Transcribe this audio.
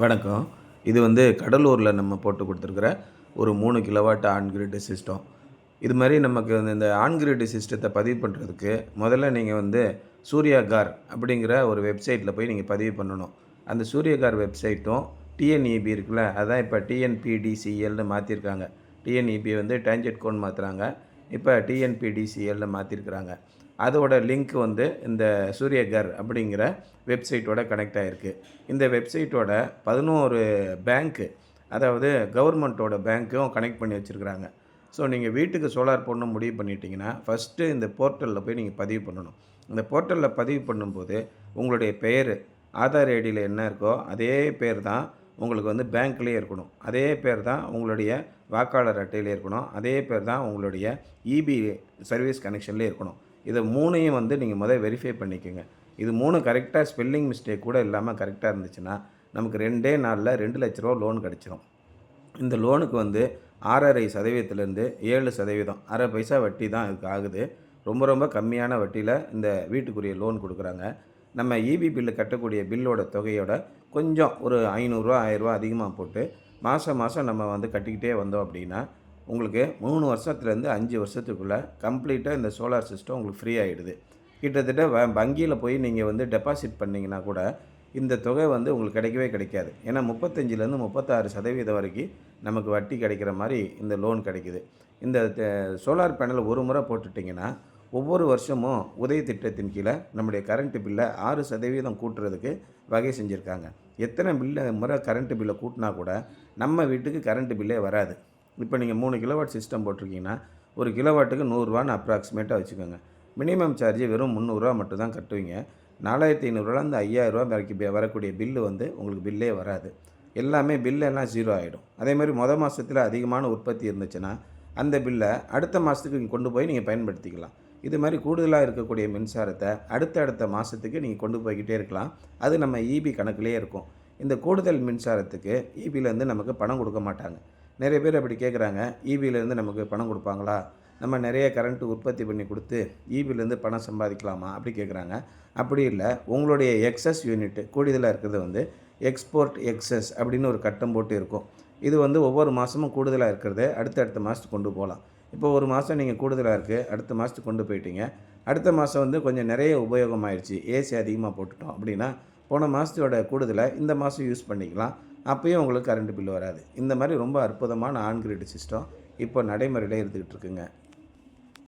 வணக்கம். இது வந்து கடலூரில் நம்ம போட்டு கொடுத்துருக்குற ஒரு மூணு கிலோவாட் ஆன் கிரிட் சிஸ்டம். இது மாதிரி நமக்கு வந்து இந்த ஆன் கிரிட் சிஸ்டத்தை பதிவு பண்ணுறதுக்கு முதல்ல நீங்கள் வந்து சூர்யா கார் அப்படிங்கிற ஒரு வெப்சைட்டில் போய் நீங்கள் பதிவு பண்ணணும். அந்த சூர்யகார் வெப்சைட்டும் டிஎன்இபி இருக்குல்ல அதான் இப்போ டிஎன்பிடிசிஎல்னு மாற்றிருக்காங்க டிஎன்இபி வந்து டேஞ்சட் கோன் மாற்றுறாங்க இப்போ டிஎன்பிடிசிஎல்லில் மாற்றிருக்கிறாங்க அதோட லிங்க் வந்து இந்த சூரியகர் அப்படிங்கிற வெப்சைட்டோட கனெக்ட் ஆகிருக்கு இந்த வெப்சைட்டோட பதினோரு பேங்க்கு அதாவது கவர்மெண்ட்டோட பேங்க்கும் கனெக்ட் பண்ணி வச்சுருக்குறாங்க. ஸோ நீங்கள் வீட்டுக்கு சோலார் போடணும் முடிவு பண்ணிட்டீங்கன்னா ஃபஸ்ட்டு இந்த போர்ட்டலில் போய் நீங்கள் பதிவு பண்ணணும். இந்த போர்ட்டலில் பதிவு பண்ணும்போது உங்களுடைய பெயர் ஆதார் ஐடியில் என்ன இருக்கோ அதே பேர் தான் உங்களுக்கு வந்து பேங்க்லேயே இருக்கணும். அதே பேர் தான் உங்களுடைய வாக்காளர் அட்டையிலே இருக்கணும். அதே பேர் தான் உங்களுடைய இபி சர்வீஸ் கனெக்ஷன்லேயே இருக்கணும். இதை மூணையும் வந்து நீங்கள் முதல் வெரிஃபை பண்ணிக்கோங்க. இது மூணு கரெக்டாக ஸ்பெல்லிங் மிஸ்டேக் கூட இல்லாமல் கரெக்டாக இருந்துச்சுன்னா நமக்கு ரெண்டே நாளில் ரெண்டு லட்ச ரூபா லோன் கிடச்சிரும். இந்த லோனுக்கு வந்து ஆறரை சதவீதத்துலேருந்து ஏழு சதவீதம். அரை பைசா வட்டி தான் இதுக்கு ஆகுது. ரொம்ப ரொம்ப கம்மியான வட்டியில் இந்த வீட்டுக்குரிய லோன் கொடுக்குறாங்க. நம்ம இபி பில்லு கட்டக்கூடிய பில்லோட தொகையோட கொஞ்சம் ஒரு ஐநூறுரூவா ஆயிரரூவா அதிகமாக போட்டு மாதம் மாதம் நம்ம வந்து கட்டிக்கிட்டே வந்தோம் அப்படின்னா உங்களுக்கு மூணு வருஷத்துலேருந்து அஞ்சு வருஷத்துக்குள்ளே கம்ப்ளீட்டாக இந்த சோலார் சிஸ்டம் உங்களுக்கு ஃப்ரீ ஆகிடுது கிட்டத்தட்ட வ வங்கியில் போய் நீங்கள் வந்து டெபாசிட் பண்ணிங்கன்னா கூட இந்த தொகை வந்து உங்களுக்கு கிடைக்கவே கிடைக்காது. ஏன்னா முப்பத்தஞ்சிலேருந்து முப்பத்தாறு சதவீதம் வரைக்கும் நமக்கு வட்டி கிடைக்கிற மாதிரி இந்த லோன் கிடைக்குது. இந்த சோலார் பேனல் ஒரு முறை போட்டுட்டிங்கன்னா ஒவ்வொரு வருஷமும் உதய திட்டத்தின் கீழே நம்முடைய கரண்ட்டு பில்லை ஆறு சதவீதம் கூட்டுறதுக்கு வகை செஞ்சுருக்காங்க. எத்தனை பில்லை முறை கரண்ட்டு பில்லை கூட்டினா கூட நம்ம வீட்டுக்கு கரண்ட்டு பில்லே வராது. இப்போ நீங்கள் மூணு கிலோவாட் சிஸ்டம் போட்டிருக்கீங்கன்னா ஒரு கிலோவாட்டுக்கு நூறுரூவான்னு அப்ராக்சிமேட்டாக வச்சுக்கோங்க. மினிமம் சார்ஜ் வெறும் முந்நூறுரூவா மட்டும் தான் கட்டுவீங்க. நாலாயிரத்தி ஐநூறுரூவாலேருந்து ஐயாயிரரூவா வரைக்கும் வரக்கூடிய பில்லு வந்து உங்களுக்கு பில்லே வராது. எல்லாமே பில்லெல்லாம் ஜீரோ ஆகிடும் அதே மாதிரி மொதல் மாதத்தில் அதிகமான உற்பத்தி இருந்துச்சுன்னா அந்த பில்லை அடுத்த மாதத்துக்கு நீங்கள் கொண்டு போய் நீங்கள் பயன்படுத்திக்கலாம். இது மாதிரி கூடுதலாக இருக்கக்கூடிய மின்சாரத்தை அடுத்த அடுத்த மாதத்துக்கு நீங்கள் கொண்டு போய்கிட்டே இருக்கலாம். அது நம்ம இபி கணக்குலேயே இருக்கும். இந்த கூடுதல் மின்சாரத்துக்கு இபிலேருந்து நமக்கு பணம் கொடுக்க மாட்டாங்க. நிறைய பேர் அப்படி கேட்குறாங்க இபிலேருந்து நமக்கு பணம் கொடுப்பாங்களா? நம்ம நிறைய கரண்ட்டு உற்பத்தி பண்ணி கொடுத்து இபிலேருந்து பணம் சம்பாதிக்கலாமா? அப்படி கேட்குறாங்க அப்படி இல்லை. உங்களுடைய எக்ஸஸ் யூனிட்டு கூடுதலாக இருக்கிறது வந்து எக்ஸ்போர்ட் எக்ஸஸ் அப்படின்னு ஒரு கட்டம் போட்டு இருக்கும். இது வந்து ஒவ்வொரு மாதமும் கூடுதலாக இருக்கிறத. அடுத்த அடுத்த மாதத்துக்கு கொண்டு போகலாம். இப்போ ஒரு மாதம் நீங்கள் கூடுதலாக இருக்குது அடுத்த மாதத்துக்கு கொண்டு போயிட்டீங்க. அடுத்த மாதம் வந்து கொஞ்சம் நிறைய உபயோகம் ஆயிடுச்சு ஏசி அதிகமாக போட்டுட்டோம் அப்படின்னா போன மாதத்தோட கூடுதலை இந்த மாதம் யூஸ் பண்ணிக்கலாம். அப்பயும் உங்களுக்கு கரண்ட் பில் வராது. இந்த மாதிரி ரொம்ப அற்புதமான ஆன்கிரிட் சிஸ்டம் இப்போ நடைமுறையில் இருந்துக்கிட்டு இருக்குங்க.